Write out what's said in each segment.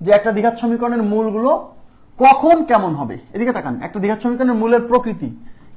যে একটা দ্বিঘাত সমীকরণের মূলগুলো কখন কেমন হবে? এদিকে তাকান, একটা দ্বিঘাত সমীকরণের মূলের প্রকৃতি।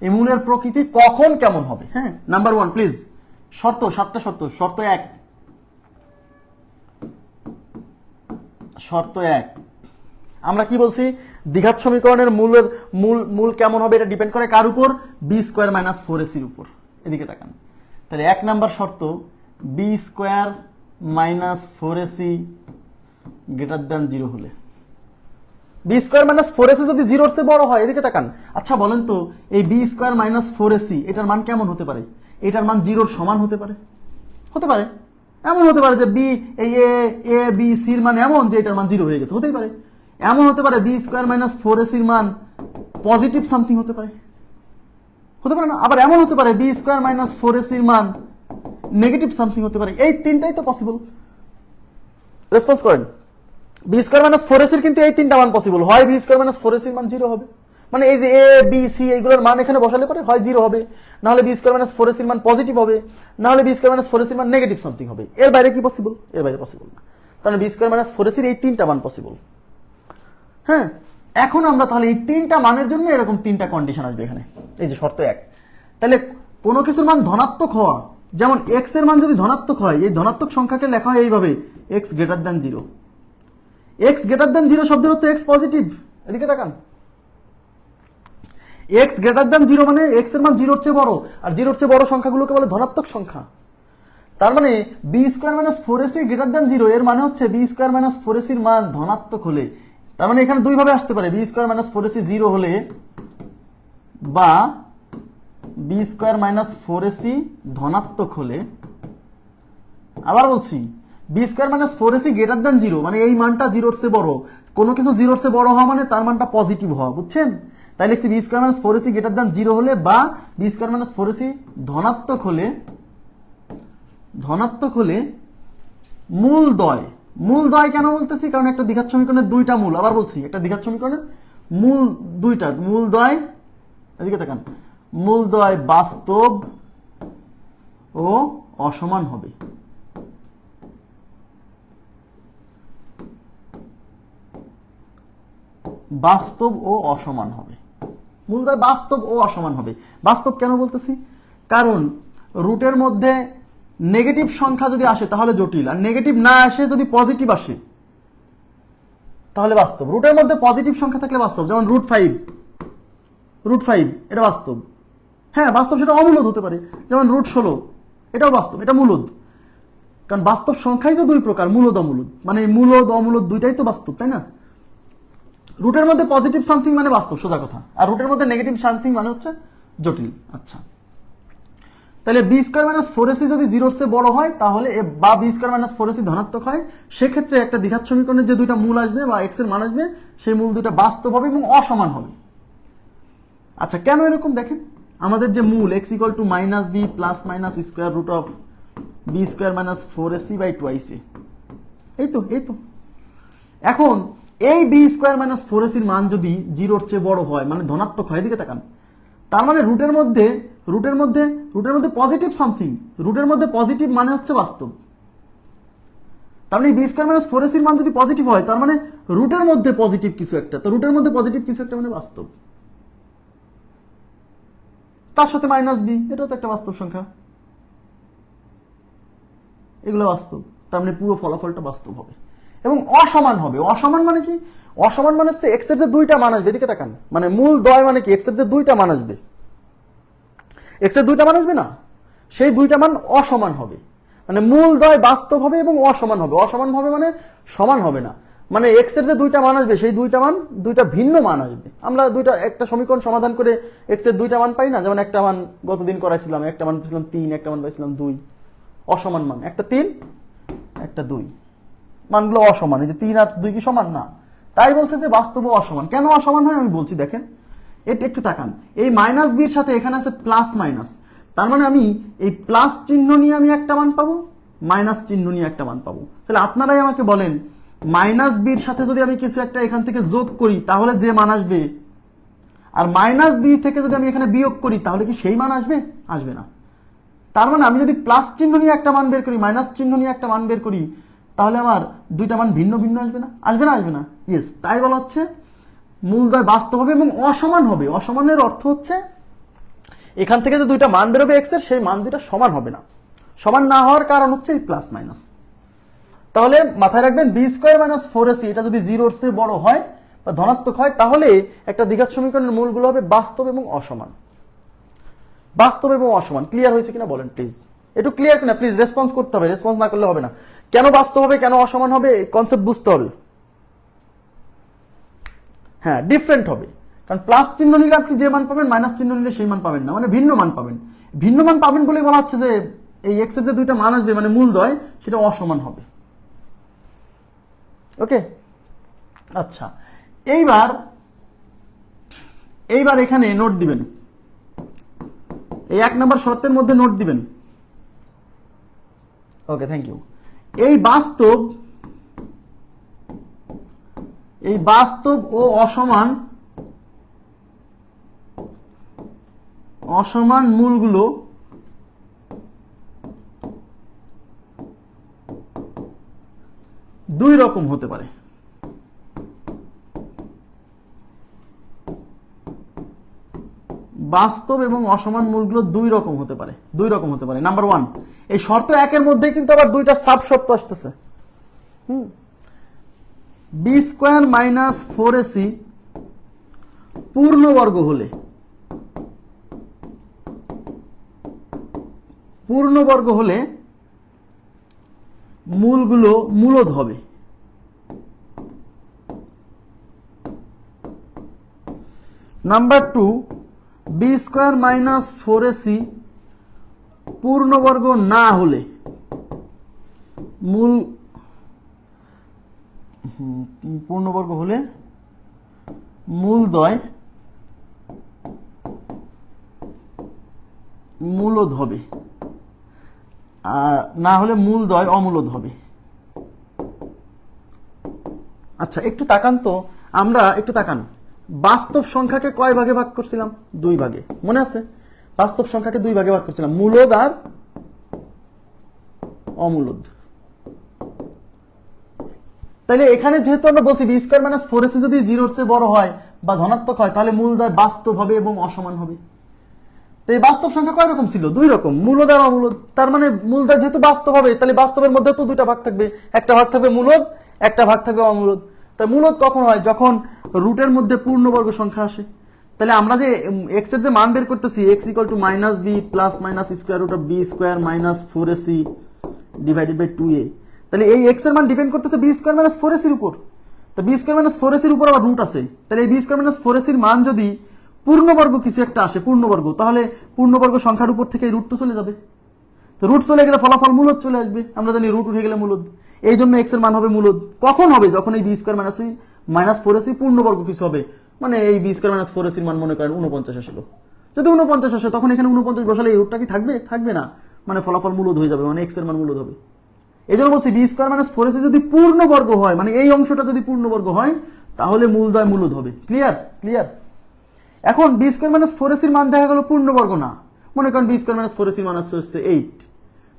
এই মূলের প্রকৃতি কখন কেমন হবে? হ্যাঁ নাম্বার ওয়ান প্লিজ শর্ত, সাতটা শর্ত শর্ত এক। শর্ত এক। আমরা কি বলছি? দ্বিঘাত সমীকরণের মূলের মূল মূল কেমন হবে এটা ডিপেন্ড করে কার উপর? বি স্কোয়ার মাইনাস ফোর এসির উপর। এদিকে তাকান। তাহলে এক নাম্বার শর্ত B square minus four AC greater than zero হলে। B square minus four AC যদি জিরোর চেয়ে বড় হয়, এদিকে তাকান। আচ্ছা বলেন তো, এই B square minus four AC এটার মান কেমন হতে পারে? এটার মান জিরোর সমান হতে পারে? হতে পারে। এমন হতে পারে যে বি এই এ এ বি সির মান এমন যে এটার মান জিরো হয়ে গেছে, হতেই পারে। এমন হতে পারে বি স্কোয়ার মাইনাস ফোর এসির মান পজিটিভ সামথিং হতে পারে। হতে পারে না, আবার এমন হতে পারে বি স্কোয়ার মাইনাস ফোর এসির মান নেগেটিভ সামথিং হতে পারে। এই তিনটাই তো পসিবল রেসপন্স করেন। বি স্কোয়ার মাইনাস ফোর এসির কিন্তু এই তিনটা মান পসিবল হয় বি স্কোয়ার মাইনাস ফোর মান জিরো হবে। মানে এই যে এ বি সি এইগুলোর মান এখানে বসালে পরে হয় জিরো হবে। না হলে বি স্কোয়ার মাইনাস ফোর এসির মান পজিটিভ হবে। না হলে বি স্কোয়ার মাইনাস ফোর এসির মান নেগেটিভ সামথিং হবে। এর বাইরে কি পসিবল এর বাইরে পসিবল না। কারণ বি স্কোয়ার মাইনাস ফোর এসির এই তিনটা মান পসিবল হ্যাঁ? এখন আমরা তাহলে এই তিনটা মানের জন্য এরকম তিনটা কন্ডিশন আসবে এখানে। এই যে শর্ত এক। তাহলে কোনো কিছুর মান ধনাত্মক হওয়া, যেমন এক্সের মান যদি ধনাত্মক হয়, এই ধনাত্মক সংখ্যাকে লেখা হয় এইভাবে X greater than zero X greater than zero শব্দের অর্থ এক্স পজিটিভ এদিকে তাকান। এক্স গ্রেটার দ্যান জিরো মানে এক্সের মান জিরোর চেয়ে বড়, আর জিরোর চেয়ে বড় সংখ্যাগুলোকে বলে ধনাত্মক সংখ্যা। তার মানে B square minus four AC greater than zero এর মানে হচ্ছে বি স্কোয়ার মাইনাস ফোর এসির মান ধনাত্মক হলে। তার মানে এখানে দুই ভাবে আসতে পারে। B square minus four AC zero হলে বা B square minus four AC ধনাত্মক হলে। আবার বলছি B square minus four AC greater than zero মানে এই মানটা জিরোর চেয়ে বড়। কোনো কিছু জিরোর চেয়ে বড় হওয়া মানে তার মানটা পজিটিভ হওয়া, বুঝছেন? তাই লিখছি B square minus four AC greater than zero হলে বা B square minus four AC ধনাত্মক হলে ধনাত্মক হলে মূল দয়। মূল দয় কেন বলতেছি? কারণ একটা দ্বিঘাত সমীকরণের দুইটা মূল। আবার বলছি, একটা দ্বিঘাত সমীকরণের মূল দুইটা, মূল দয়, এদিকে তাকান। মূল দয় বাস্তব ও অসমান হবে। বাস্তব ও অসমান হবে। মূলদয় বাস্তব ও অসমান হবে। বাস্তব কেন বলতেছি? কারণ রুটের মধ্যে নেগেটিভ সংখ্যা যদি আসে, তাহলে জটিল। আর নেগেটিভ না আসে, যদি পজিটিভ আসে, তাহলে বাস্তব। রুটের মধ্যে পজিটিভ সংখ্যা থাকলে বাস্তব। যেমন রুট ফাইভ রুট ফাইভ এটা বাস্তব। হ্যাঁ বাস্তব সেটা অমূলদ হতে পারে। যেমন রুট ষোলো, এটাও বাস্তব, এটা মূলদ। কারণ বাস্তব সংখ্যাই তো দুই প্রকার, মূলদ, অমূলদ। মানে মূলদ, অমূলদ দুইটাই তো বাস্তব, তাই না? রুটের মধ্যে পজিটিভ সামথিং মানে বাস্তব, সোজা কথা। আর রুটের মধ্যে নেগেটিভ সামথিং মানে হচ্ছে জটিল। আচ্ছা। তাহলে B square minus four AC যদি জিরোর চেয়ে বড় হয়, তাহলে বা B square minus four AC ধনাত্মক হয়। সেক্ষেত্রে একটা দ্বিঘাত সমীকরণের যে দুইটা মূল আসবে বা এক্সের মান আসবে, সেই মূল দুইটা বাস্তব হবে এবং অসমান হবে। আচ্ছা কেন এরকম দেখেন? আমাদের যে মূল X equal to minus B plus minus square root of B square minus four AC by twice A এই তো এই তো। এখন এই বি স্কোয়ার মাইনাস ফোর এসির মান যদি জিরোর চেয়ে বড় হয় মানে ধনাত্মক হয়, এদিকে তাকান। তার মানে রুটের মধ্যে রুটের মধ্যে রুটের মধ্যে পজিটিভ সামথিং রুটের মধ্যে পজিটিভ মানে হচ্ছে বাস্তব। তার মানে বি স্কোয়ার মাইনাস ফোর এসির মান যদি পজিটিভ হয়, তার মানে রুটের মধ্যে পজিটিভ কিছু একটা। তো রুটের মধ্যে পজিটিভ কিছু একটা মানে বাস্তব। তার সাথে মাইনাস বি এটাও তো একটা বাস্তব সংখ্যা। এগুলো বাস্তব। তার মানে পুরো ফলাফলটা বাস্তব হবে। এবং অসমান হবে। অসমান মানে কি? অসমান মানে হচ্ছে এক্সের যে দুইটা মান আসবে, এদিকে তাকান। মানে মূল দয় মানে কি? এক্সের যে দুইটা মান আসবে। এক্সের দুইটা মান আসবে না? সেই দুইটা মান অসমান হবে। মানে মূল দয় বাস্তব হবে এবং অসমান হবে। অসমান হবে মানে সমান হবে না। মানে এক্সের যে দুইটা মান আসবে, সেই দুইটা মান, দুইটা ভিন্ন মান আসবে। আমরা দুইটা, একটা সমীকরণ সমাধান করে এক্সের দুইটা মান পাই না? যেমন একটা মান গতদিন করাইছিলাম, একটা মান পেয়েছিলাম তিন, একটা মান পাইছিলাম দুই। অসমান মান। একটা তিন, একটা দুই। মানগুলো অসমান, এই যে তিন আর দুই কি সমান? না। তাই বলছে যে বাস্তব অসমান। কেন অসমান হয়? আমি বলছি, দেখেন, এটা একটু তাকান। এই মাইনাস বির সাথে এখানে আছে প্লাস মাইনাস তার মানে আমি এই প্লাস চিহ্ন নিয়ে আমি একটা মান পাবো মাইনাস চিহ্ন নিয়ে একটা মান পাবো। তাহলে আপনারাই আমাকে বলেন মাইনাস বির সাথে যদি আমি কিছু একটা এখান থেকে যোগ করি, তাহলে যে মান আসবে? আর মাইনাস বি থেকে যদি আমি এখানে বিয়োগ করি, তাহলে কি সেই মান আসবে? আসবে না। তার মানে আমি যদি প্লাস চিহ্ন নিয়ে একটা মান বের করি মাইনাস চিহ্ন নিয়ে একটা মান বের করি তাহলে আমার দুইটা মান ভিন্ন ভিন্ন আসবে না? আসবে না আসবে না। ইয়েস তাই বলা হচ্ছে মূলদয় বাস্তব হবে এবং অসমান হবে। অসমানের অর্থ হচ্ছে এখান থেকে যে দুইটা মান বেরোবে এক্সের, সেই মান দুইটা সমান হবে না। সমান না হওয়ার কারণ হচ্ছে এই প্লাস মাইনাস তাহলে মাথায় রাখবেন B square minus four AC এটা যদি জিরোর চেয়ে বড় হয় বা ধনাত্মক হয়, তাহলে একটা দ্বিঘাত সমীকরণের মূলগুলো হবে বাস্তব এবং অসমান। বাস্তব এবং অসমান। ক্লিয়ার হয়েছে কিনা বলেন প্লিজ একটু ক্লিয়ার কিনা? প্লিজ রেসপন্স করতে হবে। রেসপন্স না করলে হবে না। কেন বাস্তব হবে, কেন অসমান হবে কনসেপ্ট বুঝতে হবে। হ্যাঁ ডিফারেন্ট হবে। কারণ প্লাস চিহ্ন নিলে আপনি যে মান পাবেন মাইনাস চিহ্ন নিলে সেই মান পাবেন না। মানে ভিন্ন মান পাবেন। ভিন্ন মান পাবেন বলে বলা হচ্ছে যে এই এক্সের যে দুইটা মান আসবে মানে মূলদয় সেটা অসমান হবে। ওকে আচ্ছা। এইবার এইবার এখানে নোট দিবেন। এই এক নম্বর শর্তের মধ্যে নোট দিবেন। ওকে থ্যাংক ইউ এই বাস্তব এই বাস্তব ও অসমান অসমান মূলগুলো দুই রকম হতে পারে। বাস্তব এবং অসমান মূলগুলো দুই রকম হতে পারে, দুই রকম হতে পারে। নাম্বার ওয়ান এই শর্ত একের মধ্যে কিন্তু আবার দুইটা সাব শর্ত আসতেছে। হুম। B square minus four AC পূর্ণবর্গ হলে পূর্ণবর্গ হলে মূলগুলো মূলদ হবে। Number two B square minus four AC পূর্ণবর্গ না হলে মূল পূর্ণবর্গ হলে মূলদয় মূলদ হবে। না হলে মূলদয় অমূলদ হবে। আচ্ছা একটু তাকান তো। আমরা একটু তাকান। বাস্তব সংখ্যাকে কয় ভাগে ভাগ করছিলাম? দুই ভাগে। মনে আছে? বাস্তব সংখ্যাকে দুই ভাগে ভাগ করছিলাম। মূলদ আর অমূলদ। তাহলে এখানে যেহেতু আমরা বলছি বি স্কোয়ার মাইনাস ফোর এসে যদি জিরোর চেয়ে বড় হয় বা ধনাত্মক হয়, তাহলে মূল মূলদয় বাস্তব হবে এবং অসমান হবে। তো এই বাস্তব সংখ্যা কয় রকম ছিল? দুই রকম, মূলদ আর অমূলদ। তার মানে মূলদয় যেহেতু বাস্তব হবে, তাহলে বাস্তবের মধ্যে তো দুইটা ভাগ থাকবে। একটা ভাগ থাকবে মূলদ, একটা ভাগ থাকবে অমূলদ। তাই মূলদ কখন হয়? যখন রুটের মধ্যে পূর্ণবর্গ সংখ্যা আসে। তাহলে আমরা যে এক্সের যে মান বের করতেছি X equal to minus B plus minus square root of B square minus four AC divided by two A তাহলে এই এক্সের মান ডিপেন্ড করতেছে বি স্কোয়ার মাইনাস ফোর এসির উপর। তো বি স্কোয়ার মাইনাস ফোর এসির উপর আবার রুট আছে। তাহলে এই বি স্কোয়ার মাইনাস ফোর এসির মান যদি পূর্ণবর্গ কিছু একটা আসে, পূর্ণবর্গ, তাহলে পূর্ণবর্গ সংখ্যার উপর থেকে রুট তো চলে যাবে। তো রুট চলে গেলে ফলাফল মূলদ চলে আসবে। আমরা জানি রুট উঠে গেলে মূলদ। এই জন্য এক্সের মান হবে মূলদ। কখন হবে? যখন এই B square minus minus four AC পূর্ণবর্গ কিছু হবে। মানে এই বি স্কোয়ার মাইনাস ফোর এসির মান মনে করেন উনপঞ্চাশ আসলো। যদি উনপঞ্চাশ আসে, তখন এখানে উনপঞ্চাশ বসালে এই রুটটা কি থাকবে? থাকবে না। মানে ফলাফল মূলদ হয়ে যাবে মানে এক্সের মান মূলদ হবে। এই জন্য বলছি B square minus four AC যদি পূর্ণবর্গ হয় মানে এই অংশটা যদি পূর্ণবর্গ হয়, তাহলে মূলদয় মূলদ হবে। ক্লিয়ার ক্লিয়ার এখন বি স্কোয়ার মাইনাস ফোর এসির মান দেখা গেল পূর্ণবর্গ না। মনে করেন বি স্কোয়ার মাইনাস ফোর এসির মান আসছে হচ্ছে এইট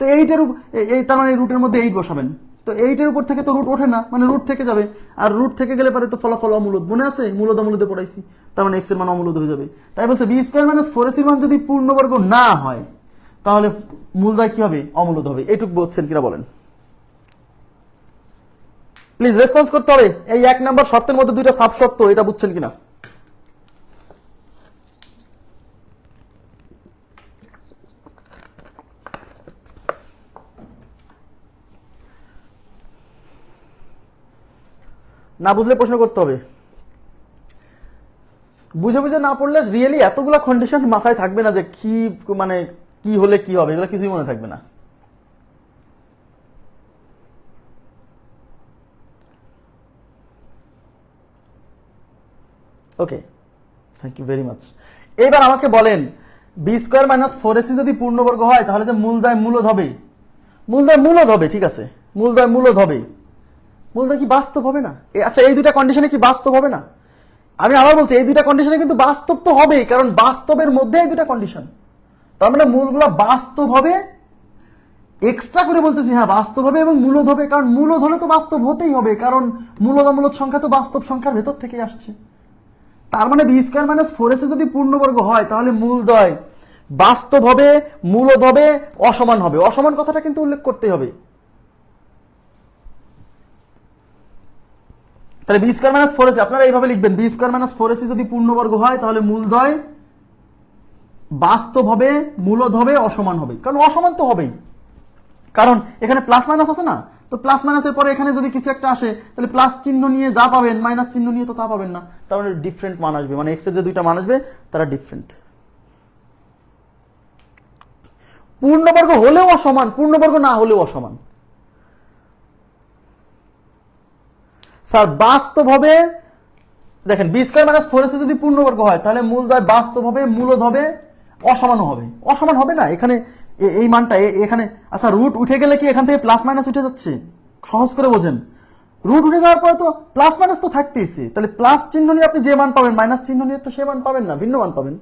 তো এইটের এই তার মানে রুটের মধ্যে এইট বসাবেন। তো এইটের উপর থেকে তো রুট ওঠে না মানে রুট থেকে যাবে। আর রুট থেকে গেলে পারে তো ফলাফল অমূলদ। মনে আছে? মূলদ অমূলদে পড়াইছি। তার মানে এক্সের মান অমূলদ হয়ে যাবে। তাই বলছে বি স্কোয়ার মাইনাস ফোর এসির মান যদি পূর্ণবর্গ না হয়, তাহলে মূলদয় কি হবে অমূলদ হবে। এইটুকু বলছেন কিনা বলেন। প্লিজ রেসপন্স করতে হবে। এই এক নাম্বার শর্তের মধ্যে দুইটা সাব শর্ত এটা বুঝছেন কিনা? না বুঝলে প্রশ্ন করতে হবে। বুঝে বুঝে না পড়লে রিয়েলি এতগুলো কন্ডিশন মাথায় থাকবে না যে কি মানে কি হলে কি হবে, এগুলো কিছুই মনে থাকবে না। Okay thank you very much এবার আমাকে বলেন B square minus four AC যদি পূর্ণবর্গ হয়, তাহলে যে মূলদয় মূলদ হবে। মূলদয় মূলদ হবে, ঠিক আছে। মূলদয় মূলদ হবে। মূলদয় কি বাস্তব হবে না? আচ্ছা এই দুটা কন্ডিশনে কি বাস্তব হবে না? আমি আবার বলছি, এই দুটা কন্ডিশনে কিন্তু বাস্তব তো হবেই, কারণ বাস্তবের মধ্যে এই দুটা কন্ডিশন তার মানে মূলগুলো বাস্তব হবে এক্সট্রা করে বলতেছি হ্যাঁ বাস্তব হবে এবং মূলদ হবে, কারণ মূলধ হলে তো বাস্তব হতেই হবে, কারণ মূলদ অমূলদ সংখ্যা তো বাস্তব সংখ্যার ভেতর থেকে আসছে। তার মানে বি স্কোয়ার মাইনাস ফোর এসে যদি পূর্ণবর্গ হয়, তাহলে মূলদয় বাস্তব হবে মূলদ হবে, অসমান হবে। অসমান কথাটা কিন্তু উল্লেখ করতেই হবে। তাহলে B square minus four AC আপনারা এইভাবে লিখবেন B square minus four AC যদি পূর্ণবর্গ হয়, তাহলে মূলদয় বাস্তব হবে মূলদ হবে অসমান হবে। কারণ অসমান তো হবেই। কারণ এখানে প্লাস মাইনাস আছে না? তো প্লাস মাইনাসের পরে এখানে যদি কিছু একটা আসে, তাহলে প্লাস চিহ্ন নিয়ে যা পাবেন মাইনাস চিহ্ন নিয়ে তো তা পাবেন না। তার মানে ডিফারেন্ট মান আসবে। মানে এক্সের যে দুইটা মান আসবে, তারা ডিফারেন্ট পূর্ণবর্গ হলেও অসমান, পূর্ণবর্গ না হলেও অসমান। স্যার বাস্তব হবে দেখেন বি স্কোয়ার মাইনাস ফোর যদি পূর্ণবর্গ হয়, তাহলে মূলদয় বাস্তব হবে মূলদ হবে, অসমানও হবে। অসমান হবে না, এখানে এই মানটা এখানে আচ্ছা রুট উঠে গেলে কি এখান থেকে প্লাস মাইনাস উঠে যাচ্ছে? সহজ করে বোঝেন। রুট উঠে যাওয়ার পরে তো প্লাস মাইনাস তো থাকতেইছে। তাহলে প্লাস চিহ্ন নিয়ে আপনি যে মান পাবেন মাইনাস চিহ্ন নিয়ে তো সে মান পাবেন না, ভিন্ন মান পাবেন।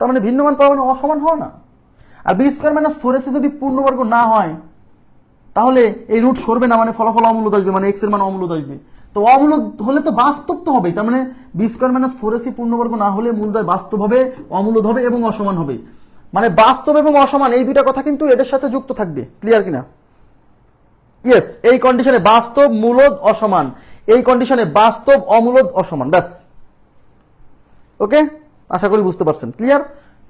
তার মানে ভিন্ন মান পাবেন অসমান হওয়া না। আর বি স্কোয়ার মাইনাস ফোর যদি পূর্ণবর্গ না হয় তাহলে এই রুট সরবে না মানে ফলাফল অমূলদ আসবে মানে এক্সের মান অমূলদ আসবে। তো অমূলদ হলে তো বাস্তব তো হবেই তার মানে B square minus four AC পূর্ণবর্গ না হলে মূলদয় বাস্তব হবে অমূলদ হবে এবং অসমান হবে। মানে বাস্তব এবং অসমান, এই দুইটা কথা কিন্তু এদের সাথে যুক্ত থাকবে ক্লিয়ার কিনা? ইয়েস এই কন্ডিশনে বাস্তব, মূলদ, অসমান। এই কন্ডিশনে বাস্তব, অমূলদ, অসমান, ব্যাস। ওকে আশা করি বুঝতে পারছেন। ক্লিয়ার